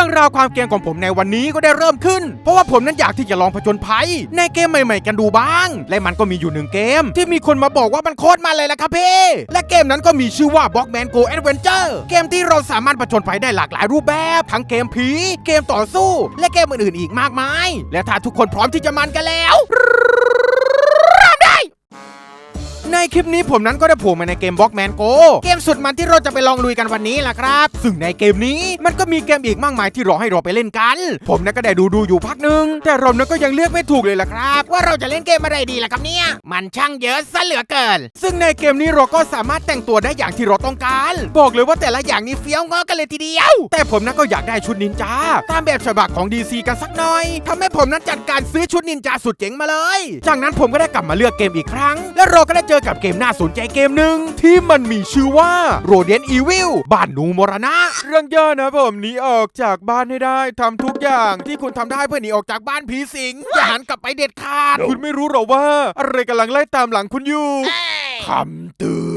รื่องราวความเกมของผมในวันนี้ก็ได้เริ่มขึ้น เพราะว่าผมนั้นอยากที่จะลองผจญภัย ในเกมใหม่ ๆ กันดูบ้าง และมันก็มีอยู่หนึ่งเกม ที่มีคนมาบอกว่ามันโคตรมาเลยละครับพี่และเกมนั้นก็มีชื่อว่า Blockman Go Adventure เกมที่เราสามารถผจญภัยได้หลากหลายรูปแบบ ทั้งเกมผีเกมต่อสู้ และเกมอื่นๆอีกมากมาย และถ้าทุกคนพร้อมที่จะมันกันแล้ว คลิปนี้ผมนั้นก็ได้โผล่มาในเกม Blockman Go เกมสุดมันที่เราจะไปลองลุยกันวันนี้แหละครับ ซึ่งในเกมนี้มันก็มีเกมอีกมากมายที่รอให้เราไปเล่นกัน ผมนั้นก็ได้ดูดูอยู่พักหนึ่งแต่เรานั้นก็ยังเลือกไม่ถูกเลยล่ะครับ ว่าเราจะเล่นเกมอะไรดีล่ะครับเนี่ย มันช่างเยอะซะเหลือเกิน ซึ่งในเกมนี้เราก็สามารถแต่งตัวได้อย่างที่เราต้องการ บอกเลยว่าแต่ละอย่างนี้เฟี้ยวงอกันเลยทีเดียว แต่ผมนั้นก็อยากได้ชุดนินจาตามแบบฉบับของ DC กันสักหน่อยทำให้ผมนั้นจัดการซื้อชุดนินจาสุดเจ๋งมาเลย จากนั้นผมก็ได้กลับมาเลือกเกมอีกครั้ง และเราก็ได้เจอกับเกมน่าสนใจเกมหนึ่งที่มันมีชื่อว่า r o d e n Evil บ้านหนูมรณะ เรื่องย่อนะผมหนีออกจากบ้านให้ได้ทำทุกอย่างที่คุณทำได้เพื่อหนีออกจากบ้านผีสิงอย่าหันกลับไปเด็ดขาด คุณไม่รู้หรอว่า อะไรกำลังไล่ตามหลังคุณอยู่คำเตือน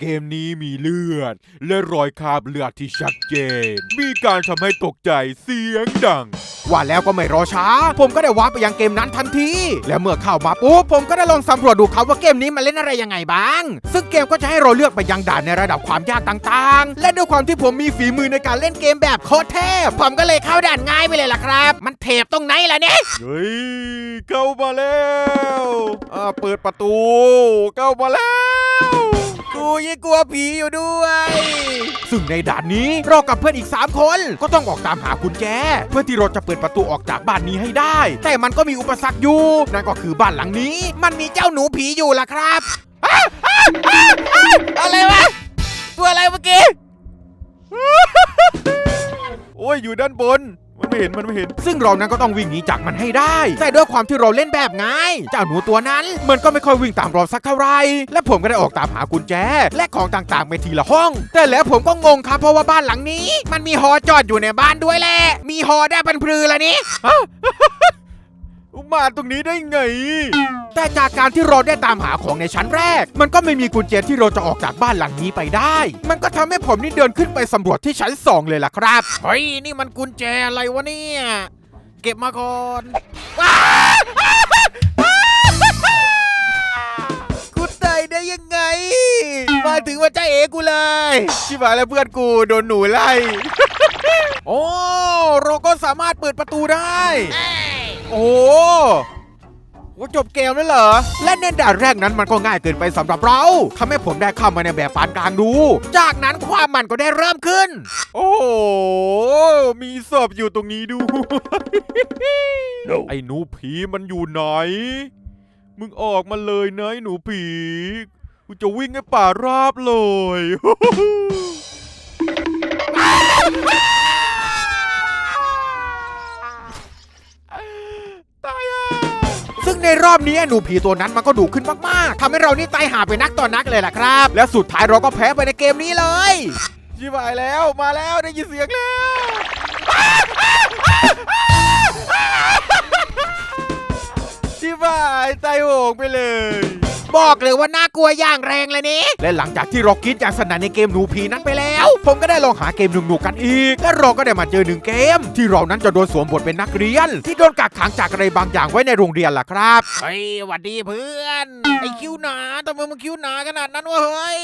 เกมนี้มีเลือด และรอยคราบเลือดที่ชัดเจน มีการทำให้ตกใจเสียงดัง ว่าแล้วก็ไม่รอช้า ผมก็ได้วาร์ปไปยังเกมนั้นทันที และเมื่อเข้ามาปุ๊บผมก็ได้ลองสำรวจดูครับว่าเกมนี้มันเล่นอะไรยังไงบ้าง ซึ่งเกมก็จะให้เราเลือกไปยังด่านในระดับความยากต่างๆ และด้วยความที่ผมมีฝีมือในการเล่นเกมแบบโคตรเทพผมก็เลยเข้าด่านง่ายไปเลยล่ะครับ มันเทพตรงไหนล่ะเนี่ย เฮ้ย เข้ามาแล้วอ่าเปิดประตู เข้ามาแล้ว กูยังกลัวผีอยู่ด้วย ซึ่งในด่านนี้เรากับเพื่อนอีก 3 คน ก็ต้องออกตามหากุญแจ เพื่อที่เราจะเปิดประตูออกจากบ้านนี้ให้ได้ แต่มันก็มีอุปสรรคอยู่ นั่นก็คือบ้านหลังนี้ มันมีเจ้าหนูผีอยู่ล่ะครับอ้าอ้าอ้าอ้าอะไรวะ ตัวอะไรเมื่อกี้ โอ้ยอยู่ด้านบน มันไม่เห็นมันไม่เห็น ซึ่งเรานั้นก็ต้องวิ่งหนีจากมันให้ได้ แต่ด้วยความที่เราเล่นแบบง่ายเจ้าหนูตัวนั้น มันก็ไม่ค่อยวิ่งตามเราสักเท่าไหร่และผมก็ได้ออกตามหากุญแจ และของต่างๆไปทีละห้อง แต่แล้วผมก็งงครับเพราะว่าบ้านหลังนี้ มันมีหอจอดอยู่ในบ้านด้วยแหละมีหอได้พันพลือละนี่ มาตรงนี้ได้ไง แต่จากการที่เราได้ตามหาของในชั้นแรก มันก็ไม่มีกุญแจที่เราจะออกจากบ้านหลังนี้ไปได้ มันก็ทำให้ผมนี่เดินขึ้นไปสำรวจที่ชั้นสองเลยล่ะครับ เฮ้ย นี่มันกุญแจอะไรวะเนี่ย เก็บมาก่อนว้ากูตายได้ยังไง มาถึงว่าจ้าเอกูเลย ชิบหายแล้วเพื่อนกูโดนหนูไล่ โอ้ เราก็สามารถเปิดประตูได้โอ้ โหว่าจบเกมแล้วเหรอ และในด่านแรกนั้นมันก็ง่ายเกินไปสำหรับเราทำให้ผมได้เข้ามาในแบบปานกลางดู จากนั้นความมันก็ได้เริ่มขึ้น โอ้โหมีศพอยู่ตรงนี้ด้วยไอ้หนูผีมันอยู่ไหน มึงออกมาเลยนะไอ้หนูผีกูจะวิ่งให้ป่าราบเลย ตายอะซึ่ง ในรอบนี้หนูผีตัวนั้นมันก็ดุขึ้นมากๆทำให้เรานี่ตายหาไปนักต่อนักเลยล่ะครับ และสุดท้ายเราก็แพ้ไปในเกมนี้เลยชิบหายแล้วมาแล้วได้ยินเสียงแล้วชิบหายตายโหงไปเลย บอกเลยว่าน่ากลัวอย่างแรงเลยนี่และหลังจากที่เราคิดอย่างสนั่นในเกมหนูผีนั้นไปแล้ว ผมก็ได้ลองหาเกมหนุกๆกันอีก และเราก็ได้มาเจอหนึ่งเกม ที่เรานั้นจะโดนสวมบทเป็นนักเรียน ที่โดนกักขังจากอะไรบางอย่างไว้ในโรงเรียนล่ะครับเฮ้ยหวัดดีเพื่อนไอคิวหนาทำไมมึงคิวหนาขนาดนั้นวะเฮ้ย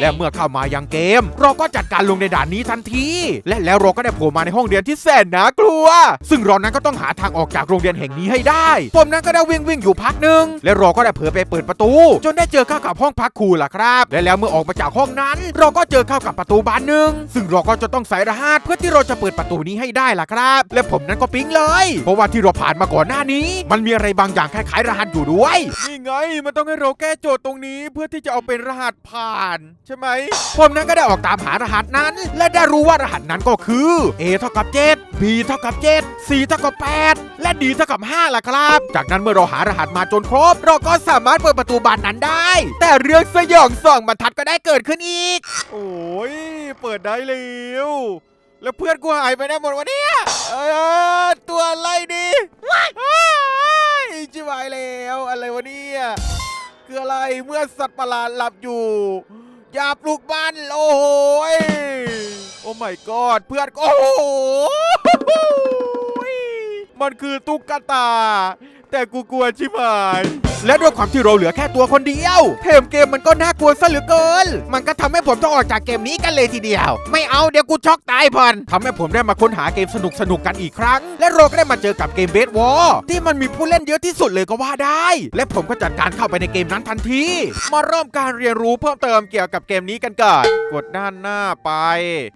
และเมื่อเข้ามายังเกม เราก็จัดการลงในด่านนี้ทันที และแล้วเราก็ได้โผล่มาในห้องเรียนที่แสนน่ากลัว ซึ่งเรานั้นก็ต้องหาทางออกจากโรงเรียนแห่งนี้ให้ได้ ผมนั้นก็ได้วิ่งวิ่งอยู่พักหนึ่งและเราก็ได้เผลอไปเปิดประตู จนได้เจอเข้ากับห้องพักครูล่ะครับ และแล้วเมื่อออกมาจากห้องนั้น เราก็เจอเข้ากับประตูบานหนึ่งซึ่งเราก็จะต้องใส่รหัสเพื่อที่เราจะเปิดประตูนี้ให้ได้ล่ะครับ และผมนั้นก็ปิ๊งเลย เพราะว่าที่เราผ่านมาก่อนหน้านี้ มันมีอะไรบางอย่างคล้ายๆรหัสอยู่ด้วยนี่ไงมันต้องให้เราแก้โจทย์ตรงนี้เพื่อที่จะเอาเป็นรหัสผ่าน ใช่ไหมผมนั้นก็ได้ออกตามหารหัสนั้น และได้รู้ว่ารหัสนั้นก็คือ A เท่ากับ 7 B เท่ากับ 7 C เท่ากับ 8 และ D เท่ากับ5ล่ะครับ จากนั้นเมื่อเราหารหัสมาจนครบ เราก็สามารถเปิดประตูบานนั้นได้ แต่เรื่องสยองสองบรรทัดก็ได้เกิดขึ้นอีก โอ้ยเปิดได้เร็วแล้วเพื่อนกูหายไปไหนหมดวะเนี่ยเอยตัวอะไรดิอ้ายจิบายแล้วอะไรวะเนี่ยคืออะไรเมื่อสัตว์ประหลาดหลับอยู่อย่าปลุกมันโอ้ยโอ้ my god เพื่อนโอ้โหมันคือตุ๊กตา แต่กูกลัวชิบหาย และด้วยความที่เราเหลือแค่ตัวคนเดียวเทมเกมมันก็น่ากลัวซะเหลือเกิน มันก็ทำให้ผมต้องออกจากเกมนี้กันเลยทีเดียว ไม่เอาเดี๋ยวกูช็อกตายพอนทำให้ผมได้มาค้นหาเกมสนุกสนุกๆกันอีกครั้ง และเราก็ได้มาเจอกับเกมเบสวอลที่มันมีผู้เล่นเยอะที่สุดเลยก็ว่าได้ และผมก็จัดการเข้าไปในเกมนั้นทันที มาเริ่มการเรียนรู้เพิ่มเติมเกี่ยวกับเกมนี้กันก่อนกดด้านหน้าไป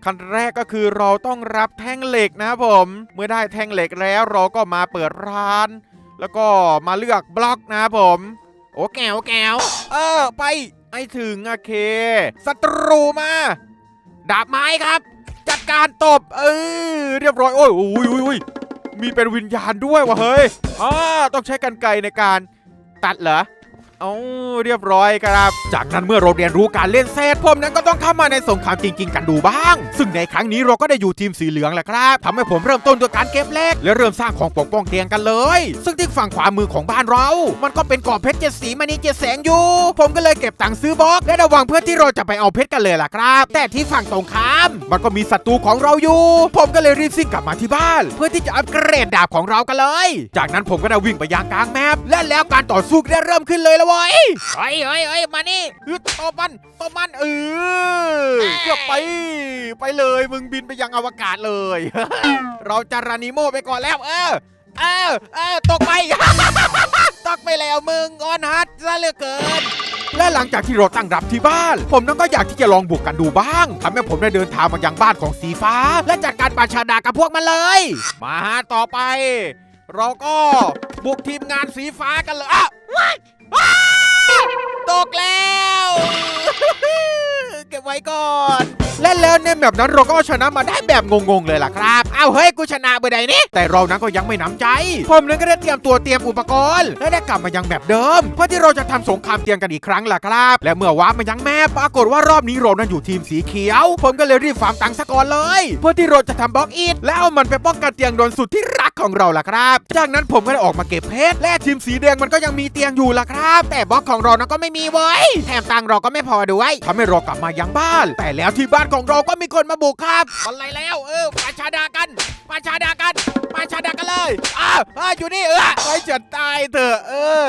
ขั้นแรกก็คือเราต้องรับแท่งเหล็กนะครับผม เมื่อได้แท่งเหล็กแล้วเราก็มาเปิดร้าน แล้วก็มาเลือกบล็อกนะครับผม โอ้แก้วแก้วเออไปไอ้ถึงโอเคศัตรูมา ดาบไม้ครับ จัดการตบ เออเรียบร้อย โอ้ยโอ้ยโอ้ยโอ้ยมีเป็นวิญญาณด้วยวะเฮ้ยอ่าต้องใช้กันไกในการตัดเหรอ เอาเรียบร้อยครับ จากนั้นเมื่อเราเรียนรู้การเล่นเซตผมนั้นก็ต้องเข้ามาในสงครามจริง ๆ กันดูบ้าง ซึ่งในครั้งนี้เราก็ได้อยู่ทีมสีเหลืองแหละครับทำให้ผมเริ่มต้นด้วยการเก็บเล็กและเริ่มสร้างของปกป้องเตียงกันเลย ซึ่งที่ฝั่งขวามือของบ้านเรา มันก็เป็นกรอบเพชรเจ็ดสีมณีเจ็ดแสงอยู่ ผมก็เลยเก็บตังค์ซื้อบล็อกและระวังเพื่อที่เราจะไปเอาเพชรกันเลยล่ะครับ แต่ที่ฝั่งตรงข้าม มันก็มีศัตรูของเราอยู่ ผมก็เลยรีบซิ่งกลับมาที่บ้าน เพื่อที่จะอัปเกรดดาบของเรากันเลย จากนั้นผมก็ได้วิ่งไปยังกลางแมปและแล้วการต่อสู้ได้เริ่มขึ้นเลยลเว้ยเฮ้ยเฮ้ยเฮ้ยมานี่ฮึดตบมันตบมันเออเกือบไป ไปเลยมึงบินไปยังอวกาศเลย เราจะรานิโมไปก่อนแล้ว เออเออเออตกไปตกไปแล้วมึงออนฮัทซะเหลือเกินและหลังจากที่เราตั้งรับที่บ้าน ผมนั้นก็อยากที่จะลองบุกกันดูบ้างทำให้ผมได้เดินทางมายังบ้านของสีฟ้า และจัดการปราชาดากับพวกมันเลย มาต่อไป เราก็บุกทีมงานสีฟ้ากันเลยอะ ตกแล้ว เก็บไว้ก่อน และแล้วในแบบนั้นเราก็เอาชนะมาได้แบบงงๆเลยล่ะครับ เอาเฮ้ยกูชนะเบอร์ใดนี่แต่เรานั้นก็ยังไม่น้ำใจ ผมนั้นก็ได้เตรียมตัวเตรียมอุปกรณ์ และได้กลับมายังแบบเดิม เพื่อที่เราจะทำสงครามเตียงกันอีกครั้งล่ะครับ และเมื่อว้ามายังแม่ปรากฏว่ารอบนี้เรานั้นอยู่ทีมสีเขียว ผมก็เลยรีบฟาร์มตังค์ซะก่อนเลย เพื่อที่เราจะทำบล็อกอินและเอามันไปป้องกันเตียงโดนสุดที่รักของเราล่ะครับ จากนั้นผมก็ได้ออกมาเก็บเพชรและทีมสีแดงมันก็ยังมีเตียงอยู่ล่ะครับ แต่บล็อกของเรานั้นก็ไม่มีเว้ยแถมตังค์เราก็ไม่พอด้วยทำให้เรากลับมายังบ้าน แต่แล้วที่บ้านของเราก็มีคนมาบุกครับอะไรแล้ว เออปาชาดากันปาชาดากันปาชาดากันเลยอ้าวอ้าวอยู่นี่เออไปจะตายเถอะเออ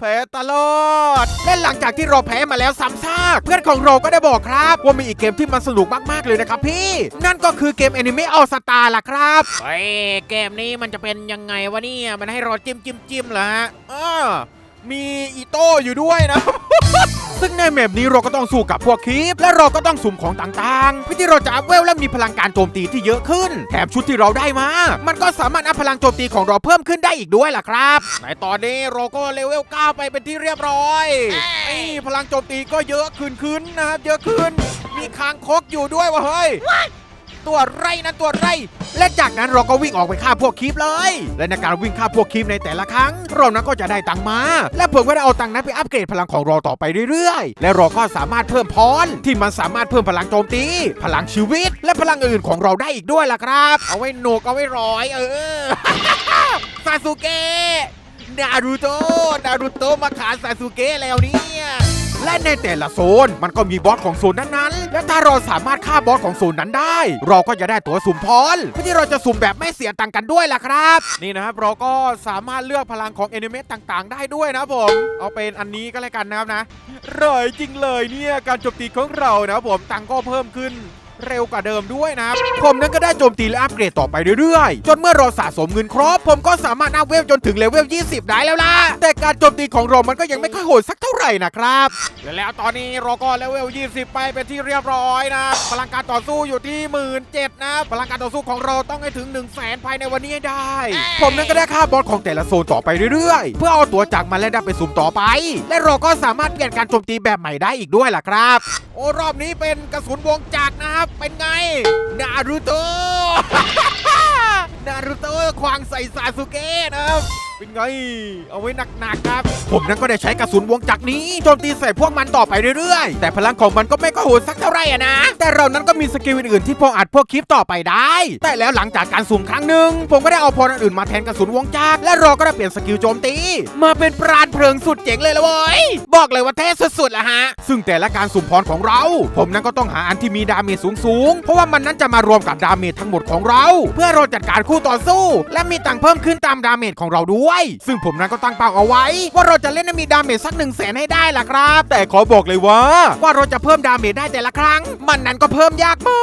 แพ้ตลอด และหลังจากที่เราแพ้มาแล้วซ้ำซากเพื่อนของเราก็ได้บอกครับ ว่ามีอีกเกมที่มันสนุกมาก ๆ เลยนะครับพี่ นั่นก็คือเกม Anime All Star ล่ะครับเฮ้ยเกมนี้มันจะเป็นยังไงวะเนี่ย มันให้เราจิ้มจิ้มจิ้มเหรอฮะอ้อ มีอีโต้อยู่ด้วยนะ ซึ่งในแมปนี้เราก็ต้องสู้กับพวกคีปและเราก็ต้องสุ่มของต่างๆเพื่อที่เราจะอัพเวลและมีพลังการโจมตีที่เยอะขึ้นแถมชุดที่เราได้มา มันก็สามารถอัพพลังโจมตีของเราเพิ่มขึ้นได้อีกด้วยล่ะครับในตอนนี้เราก็เลเวล9ไปเป็นที่เรียบร้อยไอ้พลังโจมตีก็เยอะขึ้นขึ้นนะครับเยอะขึ้น มีคางคกอยู่ด้วยวะเฮ้ย ตัวไรนะตัวไร และจากนั้นเราก็วิ่งออกไปฆ่าพวกคีปเลย และในการวิ่งฆ่าพวกคีปในแต่ละครั้ง เรานั้นก็จะได้ตังค์มา และผมก็ได้เอาตังค์นั้นไปอัปเกรดพลังของเราต่อไปเรื่อยๆ และเราก็สามารถเพิ่มพรที่มันสามารถเพิ่มพลังโจมตี พลังชีวิต และพลังอื่นของเราได้อีกด้วยล่ะครับ เอาไว้โหนกเอาไว้ร้อย เออซาสุเกะนารูโตะนารูโตะมาขาซาสุเกะแล้วเนี่ย และในแต่ละโซนมันก็มีบอสของโซนนั้นๆ และถ้าเราสามารถฆ่าบอสของโซนนั้นได้ เราก็จะได้ตัวสุ่มพรเพื่อที่เราจะสุ่มแบบไม่เสียตังค์กันด้วยล่ะครับ นี่นะครับเราก็สามารถเลือกพลังของเอนิเมตต่างๆ ได้ด้วยนะผม เอาเป็นอันนี้ก็แล้วกันนะครับนะร่อยจริงเลยเนี่ยการโจมตีของเรานะครับผมตังค์ก็เพิ่มขึ้น เร็วกว่าเดิมด้วยนะผมนั้นก็ได้โจมตีและอัปเกรดต่อไปเรื่อยๆ จนเมื่อเราสะสมเงินครบ ผมก็สามารถอัพเวลจนถึงเลเวล 20 ได้แล้วล่ะ แต่การโจมตีของเรามันก็ยังไม่ค่อยโหดสักเท่าไหร่นะครับ และแล้วตอนนี้เราก็เลเวล 20 ไปเป็นที่เรียบร้อยนะ พลังการต่อสู้อยู่ที่1 7 0 0นะ พลังการต่อสู้ของเราต้องให้ถึง 1 0 0 0 0แสนภายในวันนี้ได้ ผมนั้นก็ได้ค่าบอสของแต่ละโซนต่อไปเรื่อยๆ เพื่อเอาตัวจากมาและได้ไปสุ่มต่อไป และเราก็สามารถเปลี่ยนการโจมตีแบบใหม่ได้อีกด้วยล่ะครับ โอ้รอบนี้เป็นกระสุนวงจักรนะครับเป็นไง นารูโตะ นารูโตะควางใส่ซาสุเกะนะครับ เป็นไง เอาไว้หนักๆครับ ผมนั้นก็ได้ใช้กระสุนวงจักรนี้โจมตีใส่พวกมันต่อไปเรื่อยๆ แต่พลังของมันก็ไม่ก็โหดสักเท่าไหร่อะนะ แต่เรานั้นก็มีสกิลอื่นๆที่พออัดพวกคลิปต่อไปได้ แต่แล้วหลังจากการสุ่มครั้งหนึ่งผมก็ได้เอาพรอันอื่นมาแทนกระสุนวงจักรและเราก็ได้เปลี่ยนสกิลโจมตี มาเป็นปราณเพลิงสุดเจ๋งเลยละเว้ยบอกเลยว่าเท่สุดๆละฮะ ซึ่งแต่ละการสุ่มพรของเรา ผมนั้นก็ต้องหาอันที่มีดาเมจสูงๆเพราะว่ามันนั้นจะมารวมกับดาเมจทั้งหมดของเรา เพื่อเราจัดการคู่ต่อสู้ และมีตังเพิ่มขึ้นตามดาเมจของเราด้วยซึ่งผมนั้นก็ตั้งเป้าเอาไว้ ว่าเราจะเล่นให้มีดาเมจสักหนึ่งแสนให้ได้ล่ะครับ แต่ขอบอกเลยว่า ว่าเราจะเพิ่มดาเมจได้แต่ละครั้ง มันนั้นก็เพิ่มยากมา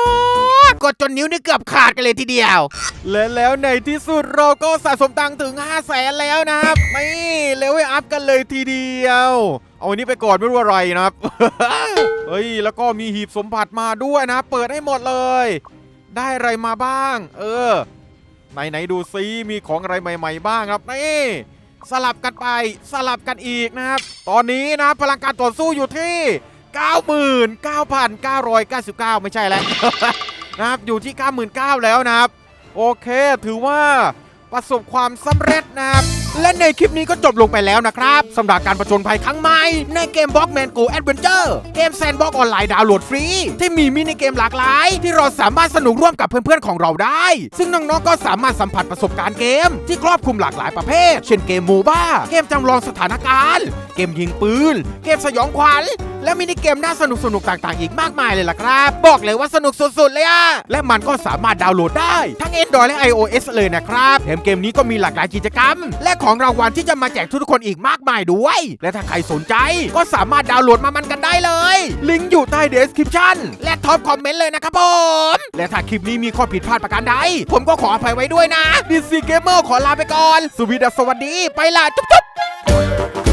กกดจนนิ้วนี่เกือบขาดกันเลยทีเดียว และแล้วในที่สุดเราก็สะสมตังค์ถึง5 0 0แสนแล้วนะครับนี่เลเวลอัพกันเลยทีเดียวเอาอันนี้ไปก่อนไม่รู้อะไรนะครับ เฮ้ย แล้วก็มีหีบสมบัติมาด้วยนะ เปิดให้หมดเลย ได้อะไรมาบ้าง เออ ไหนไหนๆดูซิมีของอะไรใหม่ ๆ บ้างครับนี่สลับกันไปสลับกันอีกนะครับ ตอนนี้นะพลังการต่อสู้อยู่ที่ 99,999 ไม่ใช่แล้วนะครับอยู่ที่ 99,000แล้วนะครับ โอเคถือว่าประสบความสำเร็จนะครับ และในคลิปนี้ก็จบลงไปแล้วนะครับสำหรับการประจนภัยครั้งใหม่ ในเกม Blockman Go Adventure เกมแซนบ็อกออนไลน์ดาวน์โหลดฟรี ที่มีมินิเกมหลากหลาย ที่เราสามารถสนุกร่วมกับเพื่อนๆของเราได้ ซึ่งน้องๆก็สามารถสัมผัสประสบการณ์เกม ที่ครอบคลุมหลากหลายประเภท เช่นเกมมูบ้าเกมจำลองสถานการณ์ เกมยิงปืน เกมสยองขวัญ และมินิเกมน่าสนุกสนุกต่างๆ อีกมากมายเลยล่ะครับ บอกเลยว่าสนุกสุดๆเลยอะและมันก็สามารถดาวน์โหลดได้ ทั้ง Android และ iOS เลยนะครับแถมเกมนี้ก็มีหลากหลายกิจกรรม และของรางวัลที่จะมาแจกทุกๆคนอีกมากมายด้วย และถ้าใครสนใจก็สามารถดาวน์โหลดมามันกันได้เลย ลิงก์อยู่ใต้ description และท็อปคอมเมนต์เลยนะครับผมและถ้าคลิปนี้มีข้อผิดพลาดประการใดผมก็ขออภัยไว้ด้วยนะดิซีเกมเมอร์ขอลาไปก่อนสวีดัสสวัสดีไปละจุ๊บๆ